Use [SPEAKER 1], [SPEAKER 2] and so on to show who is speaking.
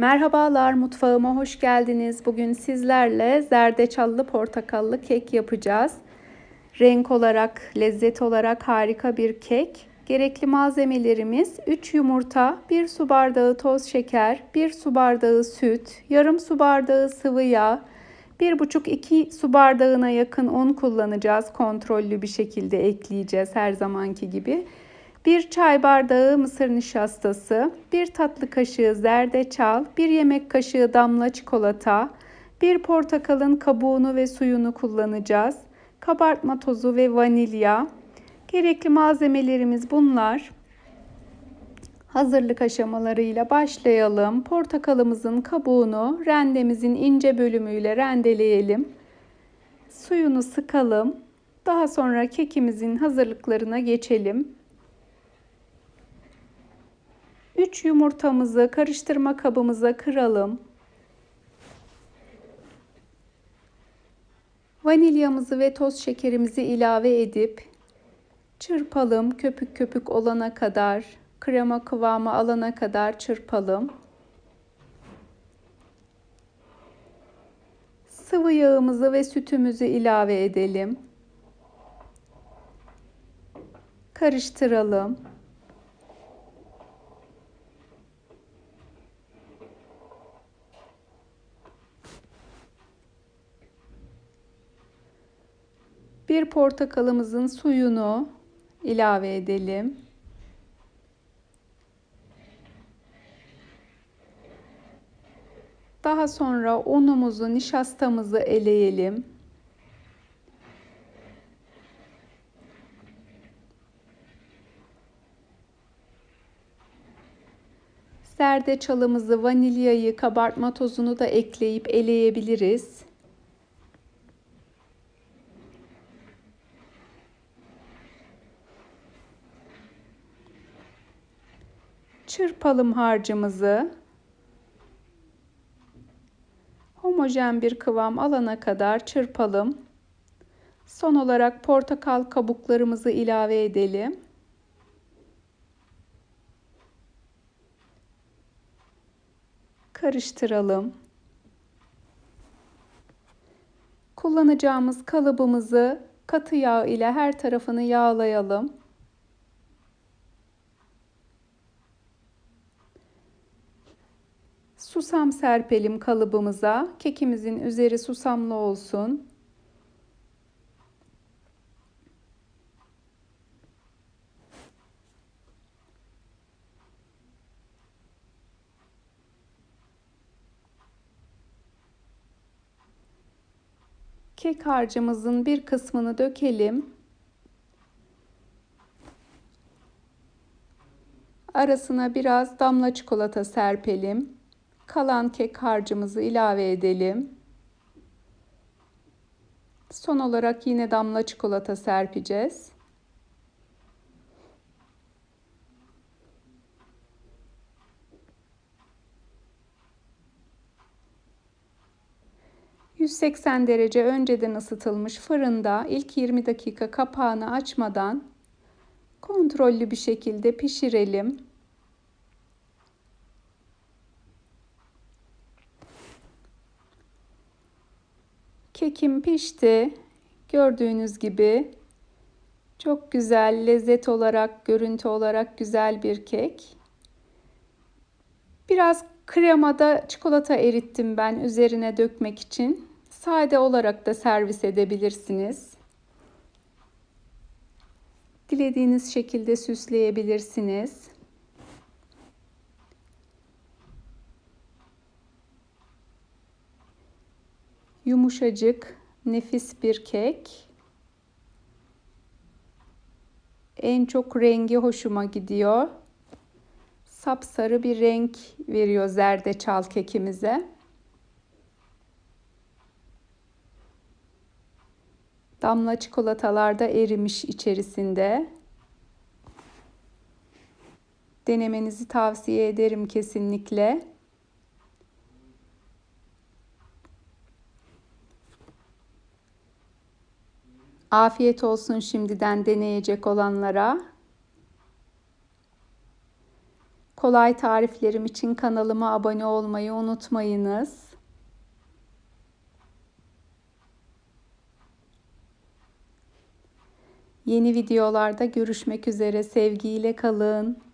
[SPEAKER 1] Merhabalar mutfağıma hoş geldiniz. Bugün sizlerle zerdeçallı portakallı kek yapacağız. Renk olarak, lezzet olarak harika bir kek. Gerekli malzemelerimiz 3 yumurta, 1 su bardağı toz şeker, 1 su bardağı süt, yarım su bardağı sıvı yağ, 1,5-2 su bardağına yakın un kullanacağız. Kontrollü bir şekilde ekleyeceğiz her zamanki gibi. 1 çay bardağı mısır nişastası, 1 tatlı kaşığı zerdeçal, 1 yemek kaşığı damla çikolata, 1 portakalın kabuğunu ve suyunu kullanacağız. Kabartma tozu ve vanilya. Gerekli malzemelerimiz bunlar. Hazırlık aşamalarıyla başlayalım. Portakalımızın kabuğunu rendemizin ince bölümüyle rendeleyelim. Suyunu sıkalım. Daha sonra kekimizin hazırlıklarına geçelim. 3 yumurtamızı karıştırma kabımıza kıralım. Vanilyamızı ve toz şekerimizi ilave edip çırpalım köpük köpük olana kadar, krema kıvamı alana kadar çırpalım. Sıvı yağımızı ve sütümüzü ilave edelim. Karıştıralım. Bir portakalımızın suyunu ilave edelim. Daha sonra unumuzu, nişastamızı eleyelim. Zerdeçalımızı, vanilyayı, kabartma tozunu da ekleyip eleyebiliriz. Çırpalım harcımızı. Homojen bir kıvam alana kadar çırpalım. Son olarak portakal kabuklarımızı ilave edelim. Karıştıralım. Kullanacağımız kalıbımızı katı yağ ile her tarafını yağlayalım. Susam serpelim kalıbımıza. Kekimizin üzeri susamlı olsun. Kek harcımızın bir kısmını dökelim. Arasına biraz damla çikolata serpelim. Kalan kek harcımızı ilave edelim. Son olarak yine damla çikolata serpeceğiz. ...180 derece önceden ısıtılmış fırında ilk 20 dakika kapağını açmadan kontrollü bir şekilde pişirelim. Kekim pişti. Gördüğünüz gibi çok güzel, lezzet olarak, görüntü olarak güzel bir kek. Biraz kremada çikolata erittim ben üzerine dökmek için. Sade olarak da servis edebilirsiniz. Dilediğiniz şekilde süsleyebilirsiniz. Yumuşacık, nefis bir kek. En çok rengi hoşuma gidiyor. Sapsarı bir renk veriyor zerdeçal kekimize. Damla çikolatalar da erimiş içerisinde. Denemenizi tavsiye ederim kesinlikle. Afiyet olsun şimdiden deneyecek olanlara. Kolay tariflerim için kanalıma abone olmayı unutmayınız. Yeni videolarda görüşmek üzere. Sevgiyle kalın.